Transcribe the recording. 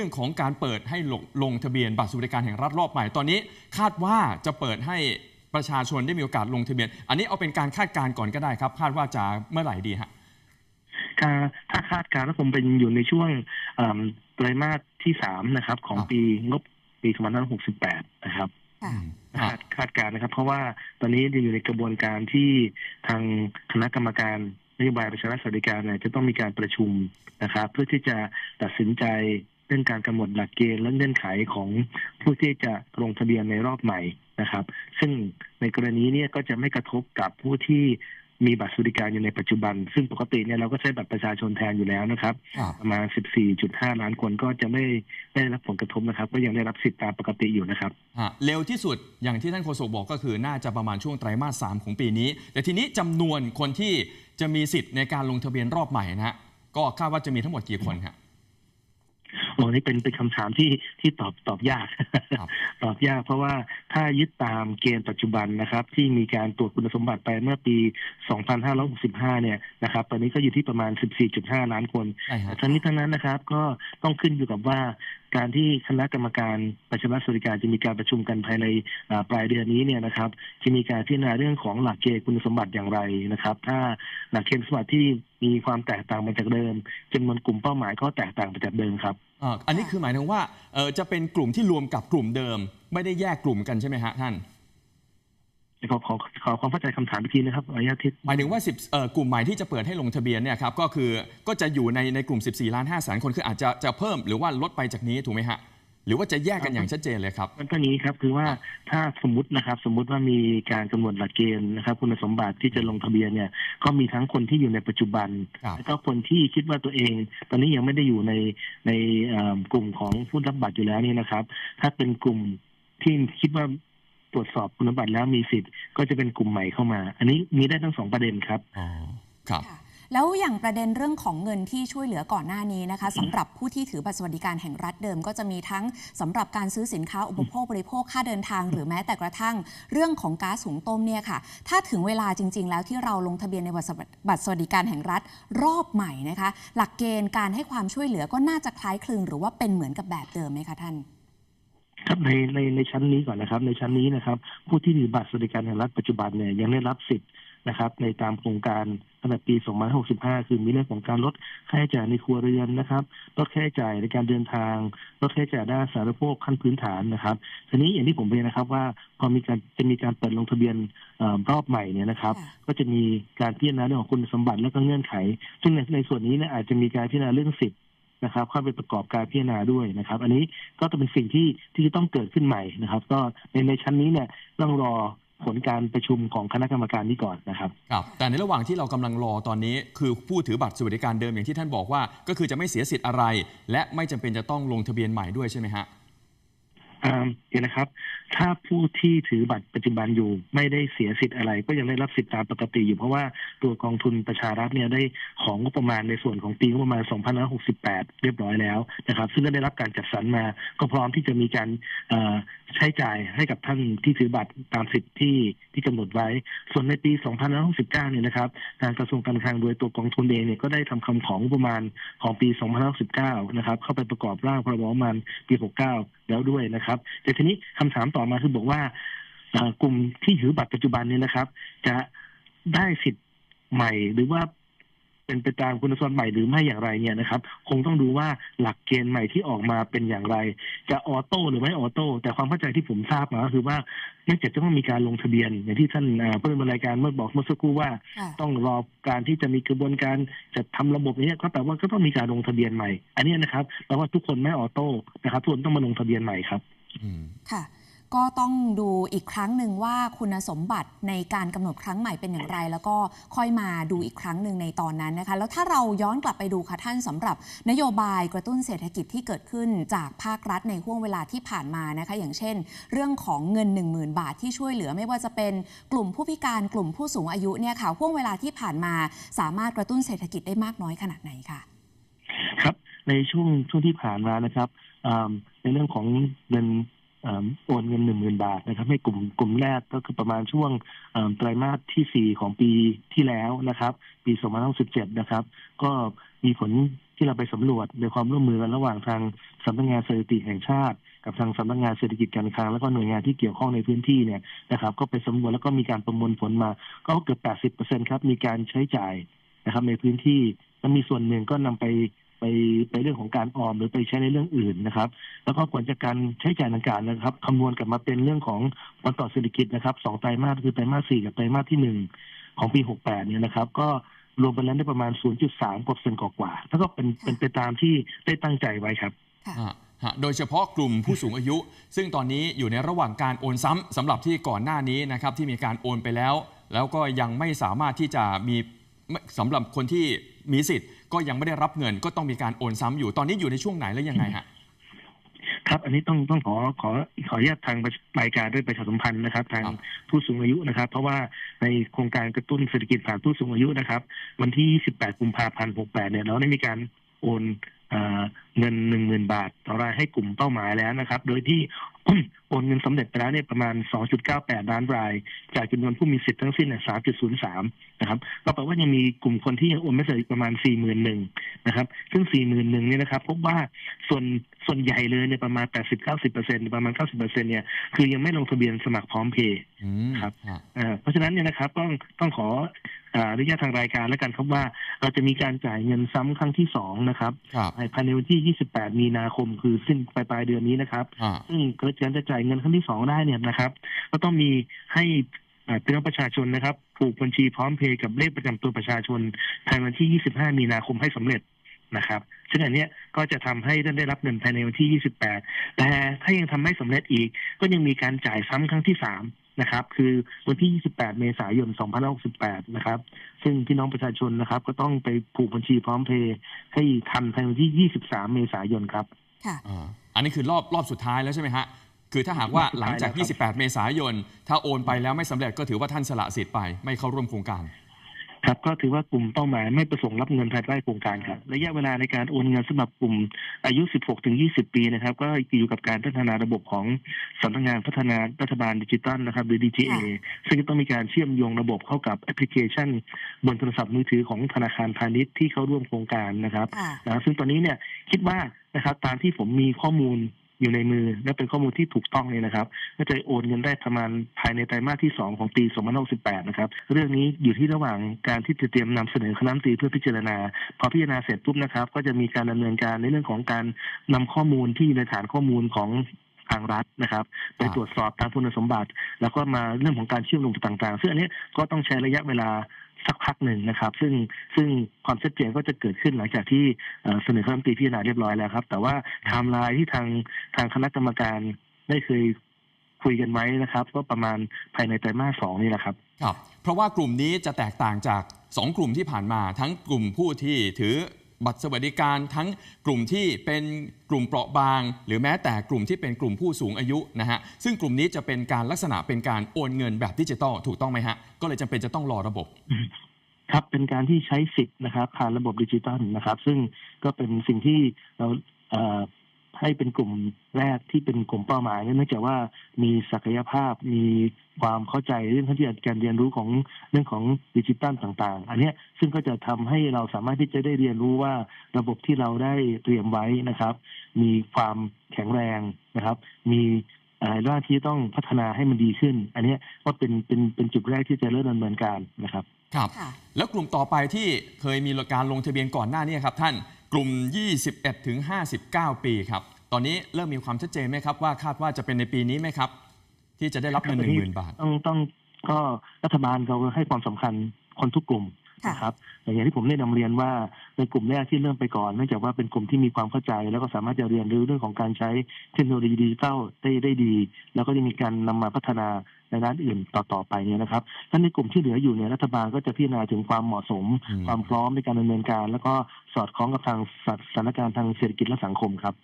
รื่องของการเปิดให้ลงลงทะเบียนบัตรสวัสดิการแห่งรัฐรอบใหม่ ตอนนี้คาดว่าจะเปิดให้ประชาชนได้มีโอกาสลงทะเบียน อันนี้เอาเป็นการคาดการณ์ก่อนก็ได้ครับ คาดว่าจะเมื่อไหร่ดีฮะถ้าถ้าคาดการณ์ก็คงเป็นอยู่ในช่วงเอิ่มไตรมาสที่สามนะครับ ของครับปีงบปี2568นะครับค่ะครัคาบดคาดการณ์นะครับ เพราะว่าตอนนี้ยังอยู่ในกระบวนการที่ทางคณะกรรมการนโยบายประชารัฐสวัสดิการเนี่ยจะต้องมีการประชุมนะครับ เพื่อที่จะตัดสินใจ เรื่องการกำหนดหลักเกณฑ์และเงื่อนไขของผู้ที่จะลงทะเบียนในรอบใหม่นะครับ ซึ่งในกรณีเนี้ก็จะไม่กระทบกับผู้ที่มีบัตรสวัสดิการอยู่ในปัจจุบัน ซึ่งปกติเนี่ยเราก็ใช้บัตรประชาชนแทนอยู่แล้วนะครับครับประมาณ 14.5 ล้านคนก็จะไม่ได้รับผลกระทบนะครับ ก็ยังได้รับสิทธิตามปกติอยู่นะครับฮะเร็วที่สุดอย่างที่ท่านโฆษกบอกก็คือน่าจะประมาณช่วงไตรมาสสามของปีนี้ แต่ทีนี้จำนวนคนที่จะมีสิทธิ์ในการลงทะเบียนรอบใหม่นะฮะก็คาดว่าจะมีทั้งหมดกี่คนครับ โอ้นี่เป็นเป็นคำถามที่ที่ตอบตอบยากครับตอบยากเพราะว่าถ้ายึดตามเกณฑ์ปัจจุบันนะครับ ที่มีการตรวจคุณสมบัติไปเมื่อปี 2565 เนี่ยนะครับ ตอนนี้ก็อยู่ที่ประมาณ 14.5 ล้านคนใช่ฮะแต่ทั้งนี้ทั้งนั้นนะครับ ก็ต้องขึ้นอยู่กับว่าการที่คณะกรรมการประชารัฐสวัสดิการจะมีการประชุมกันภายในอ่าปลายเดือนนี้เนี่ยนะครับ จะมีการพิจารณาเรื่องของหลักเกณฑ์คุณสมบัติอย่างไรนะครับ ถ้าหลักเกณฑ์คุณสมบัติที่มีความแตกต่างไปจากเดิมจำนวนกลุ่มเป้าหมายก็แตกต่างไปจากเดิมครับ อ่าอันนี้คือหมายถึงว่าเออจะเป็นกลุ่มที่รวมกับกลุ่มเดิม ไม่ได้แยกกลุ่มกันใช่ไหมฮะท่าน ขอขอขอความเข้าใจคำถามอีกทีนะครับขออนุญาตที่หมายถึงว่า10เอ่อกลุ่มใหม่ที่จะเปิดให้ลงทะเบียนเนี่ยครับก็คือก็จะอยู่ในในกลุ่ม 14 ล้าน5แสนคนคืออาจจะจะเพิ่มหรือว่าลดไปจากนี้ถูกไหมฮะ หรือว่าจะแยกกันอย่างชัดเจนเลยครับ มันก็นี้ครับคือว่าถ้าสมมตินะครับ สมมุติว่ามีการกำหนดหลักเกณฑ์นะครับ คุณสมบัติที่จะลงทะเบียนเนี่ยก็มีทั้งคนที่อยู่ในปัจจุบันครับแล้วก็คนที่คิดว่าตัวเอง ตอนนี้ยังไม่ได้อยู่ในในเอ่อกลุ่มของผู้รับบัตรอยู่แล้วนี่นะครับ ถ้าเป็นกลุ่มที่คิดว่าตรวจสอบคุณสมบัติแล้วมีสิทธิ์ก็จะเป็นกลุ่มใหม่เข้ามา อันนี้มีได้ทั้งสองประเด็นครับอ๋อครับค่ะ แล้วอย่างประเด็นเรื่องของเงินที่ช่วยเหลือก่อนหน้านี้นะคะสำหรับผู้ที่ถือบัตรสวัสดิการแห่งรัฐเดิมก็จะมีทั้งสำหรับการซื้อสินค้าอุปโภคบริโภคค่าเดินทาง หรือแม้แต่กระทั่งเรื่องของก๊าซหุงต้มเนี่ยค่ะ ถ้าถึงเวลาจริง ๆ แล้วที่เราลงทะเบียนในบัตรสวัสบัตรสวัสดิการแห่งรัฐรอบใหม่นะคะ หลักเกณฑ์การให้ความช่วยเหลือก็น่าจะคล้ายคลึงหรือว่าเป็นเหมือนกับแบบเดิมไหมคะท่านครับในในในชั้นนี้ก่อนนะครับ ในชั้นนี้นะครับ ผู้ที่มีบัตรสวัสดิการแห่งรัฐปัจจุบันเนี่ยยังได้รับสิทธิ์ นะครับ ในตามโครงการตั้งแต่ปี 2565 คือมีเรื่องของการลดค่าใช้จ่ายในครัวเรือนนะครับ ลดค่าใช้จ่ายในการเดินทาง ลดค่าใช้จ่ายด้านสาธารณูปโภคขั้นพื้นฐานนะครับ ทีนี้อย่างที่ผมเรียนนะครับว่าพอมีการจะมีการเปิดลงทะเบียนเอ่อรอบใหม่เนี่ยนะครับค่ะก็จะมีการพิจารณาเรื่องของคุณสมบัติและก็เงื่อนไข ซึ่งในในส่วนนี้เนี่ยอาจจะมีการพิจารณาเรื่องสิทธิ์นะครับเข้าไปประกอบการพิจารณาด้วยนะครับ อันนี้ก็จะเป็นสิ่งที่ที่จะต้องเกิดขึ้นใหม่นะครับ ก็ในในชั้นนี้เนี่ยต้องรอ ผลการประชุมของคณะกรรมการนี้ก่อนนะครับครับ แต่ในระหว่างที่เรากำลังรอตอนนี้ คือผู้ถือบัตรสวัสดิการเดิมอย่างที่ท่านบอกว่า ก็คือจะไม่เสียสิทธิ์อะไร และไม่จำเป็นจะต้องลงทะเบียนใหม่ด้วยใช่ไหมฮะอ่าเดี๋ยวนะครับ ถ้าผู้ที่ถือบัตรปัจจุบันอยู่ไม่ได้เสียสิทธิ์อะไร ก็ยังได้รับสิทธิ์ตามปกติอยู่เพราะว่าตัวกองทุนประชารัฐเนี่ยได้ของงบประมาณในส่วนของปีงบประมาณ 2568 เรียบร้อยแล้วนะครับ ซึ่งก็ได้รับการจัดสรรมา ก็พร้อมที่จะมีการใช้จ่ายให้กับท่านที่ถือบัตรตามสิทธิ์ที่ที่กำหนดไว้ ส่วนในปี 2569 เนี่ยนะครับทางกระทรวงการคลังโดยตัวกองทุนเองเนี่ยก็ได้ทำคำของประมาณของปี 2569 นะครับเข้าไปประกอบร่างพรบงบประมาณปี 69 แล้วด้วยนะครับแต่ทีนี้คำถามต่อมาคือบอกว่าเอ่อกลุ่มที่ถือบัตรปัจจุบันเนี่ยนะครับ จะได้สิทธิ์ใหม่หรือว่าเป็นไปตามคุณสมบัติใหม่หรือไม่อย่างไรเนี่ยนะครับ คงต้องดูว่าหลักเกณฑ์ใหม่ที่ออกมาเป็นอย่างไร จะออโต้หรือไม่ออโต้แต่ความเข้าใจที่ผมทราบมาก็คือว่าเนื่องจากจะต้องมีการลงทะเบียน อย่างที่ท่านเอ่อเพื่อนบรรยายการเมื่อบอกเมื่อสักครู่ว่าค่ะต้องรอการที่จะมีกระบวนการจัดทำระบบนี้ก็แปลว่าก็ต้องมีการลงทะเบียนใหม่ อันนี้นะครับแปลว่าทุกคนไม่ออโต้นะครับทุกคนต้องมาลงทะเบียนใหม่ครับอืมค่ะ ก็ต้องดูอีกครั้งหนึ่งว่าคุณสมบัติในการกำหนดครั้งใหม่เป็นอย่างไร แล้วก็ค่อยมาดูอีกครั้งหนึ่งในตอนนั้นนะคะ แล้วถ้าเราย้อนกลับไปดูค่ะท่านสำหรับนโยบายกระตุ้นเศรษฐกิจที่เกิดขึ้นจากภาครัฐในห่วงเวลาที่ผ่านมานะคะ อย่างเช่น เรื่องของเงิน 10,000 บาทที่ช่วยเหลือไม่ว่าจะเป็นกลุ่มผู้พิการกลุ่มผู้สูงอายุเนี่ยค่ะห่วงเวลาที่ผ่านมาสามารถกระตุ้นเศรษฐกิจได้มากน้อยขนาดไหนคะครับในช่วงช่วงที่ผ่านมานะครับในเรื่องของเงิน โอนเงินหนึ่งหมื่นบาทนะครับให้กลุ่มกลุ่มแรกก็คือประมาณช่วงอ่าไตรมาสที่สี่ของปีที่แล้วนะครับ ปี2567นห้าสิบเจ็ดนะครับ ก็มีผลที่เราไปสำรวจโดยความร่วมมือกันระหว่างทางสำนักงานสถิติแห่งชาติ กับทางสำนักงานเศรษฐกิจการคลังแล้วก็หน่วยงานที่เกี่ยวข้องในพื้นที่เนี่ยนะครับ ก็ไปสำรวจแล้วก็มีการประมวลผลมา ก็เกือบ 80%ครับมีการใช้จ่ายนะครับในพื้นที่แล้วมีส่วนหนึ่งก็นำไป ไปไปเรื่องของการออมหรือไปใช้ในเรื่องอื่นนะครับ แล้วก็ผลจากการใช้จ่ายดังกล่าวนะครับคำนวณกลับมาเป็นเรื่องของผลต่อเศรษฐกิจนะครับสองไตรมาสคือไตรมาสสี่กับไตรมาสที่หนึ่งของปี68เนี่ยนะครับ ก็รวมไปแล้วได้ประมาณ 0.3กว่าเปอร์เซ็นต์กว่าๆแล้วก็เป็นเป็นไปตามที่ได้ตั้งใจไว้ครับค่ะฮะฮะโดยเฉพาะกลุ่มผู้สูงอายุ ซึ่งตอนนี้อยู่ในระหว่างการโอนซ้ำสำหรับที่ก่อนหน้านี้นะครับที่มีการโอนไปแล้ว แล้วก็ยังไม่สามารถที่จะมีไม่สำหรับคนที่มีสิทธิ์ ก็ยังไม่ได้รับเงินก็ต้องมีการโอนซ้ำอยู่ ตอนนี้อยู่ในช่วงไหนและยังไงฮะครับอันนี้ต้องต้องขอขอขออนุญาตทางรายการด้วยประชาสัมพันธ์นะครับ ทางครับผู้สูงอายุนะครับ เพราะว่าในโครงการกระตุ้นเศรษฐกิจผ่านผู้สูงอายุนะครับ วันที่28กุมภาพันธ์ 68 เนี่ยเราได้มีการโอน เอ่อเงิน10,000บาท ต่อรายให้กลุ่มเป้าหมายแล้วนะครับ โดยที่โอนเงินสำเร็จไปแล้วเนี่ยประมาณ 2.98 ล้านราย จากจำนวนผู้มีสิทธิ์ทั้งสิ้นเนี่ย3.03 นะครับ ก็แปลว่ายังมีกลุ่มคนที่ยังโอนไม่เสร็จอีกประมาณ 41,000นะครับ ซึ่ง 41,000เนี่ยนะครับพบว่าส่วนส่วนใหญ่เลยเนี่ยประมาณ 80-90%ประมาณ 90%เนี่ยคือยังไม่ลงทะเบียนสมัครพร้อมเพย์อืมครับฮะเอ่อเพราะฉะนั้นเนี่ยนะครับต้องต้องขอ อ่าอนุญาตทางรายการแล้วกันครับว่า เราจะมีการจ่ายเงินซ้ำครั้งที่สองนะครับครับภายในวันที่ 28 มีนาคมคือสิ้นปลายปลายเดือนนี้นะครับอ่าซึ่งการจะจ่ายเงินครั้งที่สองได้เนี่ยนะครับ ก็ต้องมีให้อ่าพี่น้องประชาชนนะครับ ผูกบัญชีพร้อมเพย์กับเลขประจำตัวประชาชนภายในวันที่ 25 มีนาคมให้สำเร็จนะครับซึ่งอันเนี้ยก็จะทำให้ท่านได้รับเงินภายในวันที่ 28 แต่ถ้ายังทำไม่สำเร็จอีก ก็ยังมีการจ่ายซ้ำครั้งที่ 3 นะครับ คือวันที่ 28 เมษายน 2568 นะครับ ซึ่งพี่น้องประชาชนนะครับ ก็ต้องไปผูกบัญชีพร้อมเพย์ให้ทันภายในวันที่ 23 เมษายนครับ ค่ะอ่าอันนี้คือรอบรอบสุดท้ายแล้วใช่ไหมฮะ คือถ้าหากว่าหลังจากรอบสุดท้ายแล้วครับ28 เมษายน ถ้าโอนไปแล้วไม่สำเร็จก็ถือว่าท่านสละสิทธิ์ไป ไม่เข้าร่วมโครงการ ครับก็ถือว่ากลุ่มเป้าหมายไม่ประสงค์รับเงินภายใต้โครงการครับระยะเวลาในการโอนเงินสำหรับกลุ่มอายุ 16 ถึง 20 ปีนะครับ ก็อยู่กับการพัฒนาระบบของสำนักงานพัฒนารัฐบาลดิจิตัลนะครับหรือ DTA ซึ่งก็ต้องมีการเชื่อมโยงระบบเข้ากับแอปพลิเคชัน บนโทรศัพท์มือถือของธนาคารพาณิชย์ที่เข้าร่วมโครงการนะครับค่ะนะซึ่งตอนนี้เนี่ยคิดว่านะครับตามที่ผมมีข้อมูล อยู่ในมือ และเป็นข้อมูลที่ถูกต้องเนี่ยนะครับ ก็จะโอนเงินได้ประมาณภายในไตรมาสที่ 2 ของปี2568นะครับ เรื่องนี้อยู่ที่ระหว่างการที่จะเตรียมนำเสนอคณะรัฐมนตรีเพื่อพิจารณา พอพิจารณาเสร็จปุ๊บนะครับ ก็จะมีการดำเนินการในเรื่องของการนำข้อมูลที่อยู่ในฐานข้อมูลของทางรัฐนะครับ ไปตรวจสอบตามคุณสมบัติ แล้วก็มาเรื่องของการเชื่อมโยงต่างๆ ซึ่งอันนี้ก็ต้องใช้ระยะเวลา สักพักหนึ่งนะครับ ซึ่งซึ่งความชัดเจนก็จะเกิดขึ้นหลังจากที่เสนอคณะรัฐมนตรีพิจารณาเรียบร้อยแล้วครับ แต่ว่าไทม์ไลน์ที่ทางทางคณะกรรมการได้เคยคุยกันไว้นะครับ ก็ประมาณภายในไตรมาสสองนี่แหละครับครับ เพราะว่ากลุ่มนี้จะแตกต่างจาก 2 กลุ่มที่ผ่านมาทั้งกลุ่มผู้ที่ถือ บัตรสวัสดิการทั้งกลุ่มที่เป็นกลุ่มเปราะบาง หรือแม้แต่กลุ่มที่เป็นกลุ่มผู้สูงอายุนะฮะซึ่งกลุ่มนี้จะเป็นการลักษณะเป็นการโอนเงินแบบดิจิตอลถูกต้องไหมฮะก็เลยจำเป็นจะต้องรอระบบครับเป็นการที่ใช้สิทธิ์นะครับผ่านระบบดิจิตอลนะครับ ซึ่งก็เป็นสิ่งที่เรา ให้เป็นกลุ่มแรกที่เป็นกลุ่มเป้าหมายเนื่องจากว่ามีศักยภาพมีความเข้าใจเรื่องที่การเรียนรู้ของเรื่องของดิจิตอลต่างๆ อันนี้ซึ่งก็จะทำให้เราสามารถที่จะได้เรียนรู้ว่าระบบที่เราได้เตรียมไว้นะครับ มีความแข็งแรงนะครับ มีอะไรด้านที่ต้องพัฒนาให้มันดีขึ้น อันนี้ก็เป็นเป็นเป็นจุดแรกที่จะเริ่มดำเนินการนะครับ ครับค่ะแล้วกลุ่มต่อไปที่เคยมีการลงทะเบียนก่อนหน้านี้ครับท่านกลุ่ม 21ถึง59 ปีครับ ตอนนี้เริ่มมีความชัดเจนไหมครับ ว่าคาดว่าจะเป็นในปีนี้ไหมครับ ที่จะได้รับเงิน1 0,000บาท ต้องต้องก็รัฐบาลเราให้ความสำคัญคนทุกกลุ่มค่ะนะครับอย่างที่ผมได้นำเรียนว่าในกลุ่มแรกที่เริ่มไปก่อนเนื่องจากว่าเป็นกลุ่มที่มีความเข้าใจ แล้วก็สามารถจะเรียนรู้เรื่องของการใช้เทคโนโลยีดิจิทัลได้ได้ดี แล้วก็จะมีการนำมาพัฒนา ในด้านอื่นต่อๆไปเนี่ยนะครับและในกลุ่มที่เหลืออยู่เนี่ยรัฐบาลก็จะพิจารณาถึงความเหมาะสมอืมความพร้อมในการดำเนินการ แล้วก็สอดคล้องกับทางสถานการณ์ทางเศรษฐกิจและสังคมครับ